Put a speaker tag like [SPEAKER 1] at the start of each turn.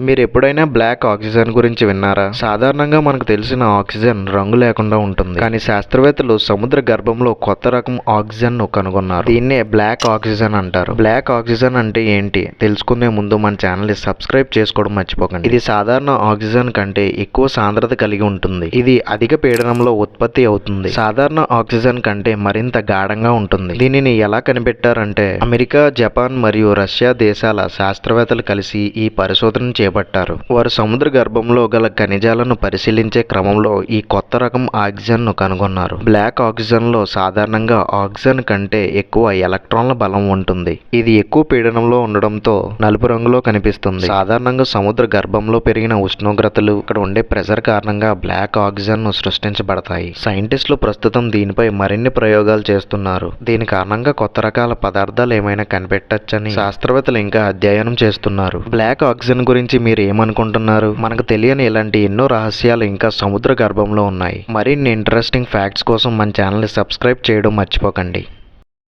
[SPEAKER 1] మీరు ఎప్పుడైనా black oxygen గురించి విన్నారా? సాధారణంగా మనకు తెలిసిన ఆక్సిజన్ రంగు లేకుండా ఉంటుంది. కానీ శాస్త్రవేత్తలు సముద్ర గర్భంలో కొత్త రకం ఆక్సిజన్ను కనుగొన్నారు. దీన్నే బ్లాక్ ఆక్సిజన్ అంటారు. బ్లాక్ ఆక్సిజన్ అంటే ఏంటి? తెలుసుకునే ముందు మన ఛానల్ని సబ్స్క్రైబ్ చేసుకోవడం మర్చిపోకండి. ఇది సాధారణ ఆక్సిజన్ కంటే ఎక్కువ సాంద్రత కలిగి ఉంటుంది. ఇది అధిక పీడనంలో ఉత్పత్తి అవుతుంది. సాధారణ ఆక్సిజన్ కంటే మరింత గాఢంగా ఉంటుంది. దీనిని ఎలా కనిపెట్టారంటే అమెరికా జపాన్ మరియు రష్యా దేశాల శాస్త్రవేత్తలు కలిసి ఈ పరిశోధన చేపట్టారు. వారు సముద్ర గర్భంలో గల ఖనిజాలను పరిశీలించే క్రమంలో ఈ కొత్త రకం ఆక్సిజన్ను కనుగొన్నారు. బ్లాక్ ఆక్సిజన్లో సాధారణంగా ఆక్సిజన్ కంటే ఎక్కువ ఎలక్ట్రాన్ల బలం ఉంటుంది. ఇది ఎక్కువ పీడనంలో ఉండడంతో నలుపు రంగులో కనిపిస్తుంది. సాధారణంగా సముద్ర గర్భంలో పెరిగిన ఉష్ణోగ్రతలు ఇక్కడ ఉండే ప్రెషర్ కారణంగా బ్లాక్ ఆక్సిజన్ను సృష్టించబడతాయి. సైంటిస్టులు ప్రస్తుతం దీనిపై మరిన్ని ప్రయోగాలు చేస్తున్నారు. దీని కారణంగా కొత్త రకాల పదార్థాలు ఏమైనా కనిపెట్టచ్చని శాస్త్రవేత్తలు ఇంకా అధ్యయనం చేస్తున్నారు. బ్లాక్ ఆక్సిజన్ గురించి గురించి మీరు ఏమనుకుంటున్నారు? మనకు తెలియని ఇలాంటి ఎన్నో రహస్యాలు ఇంకా సముద్ర గర్భంలో ఉన్నాయి. మరిన్ని ఇంట్రెస్టింగ్ ఫ్యాక్ట్స్ కోసం మన ఛానల్ని సబ్స్క్రైబ్ చేయడం మర్చిపోకండి.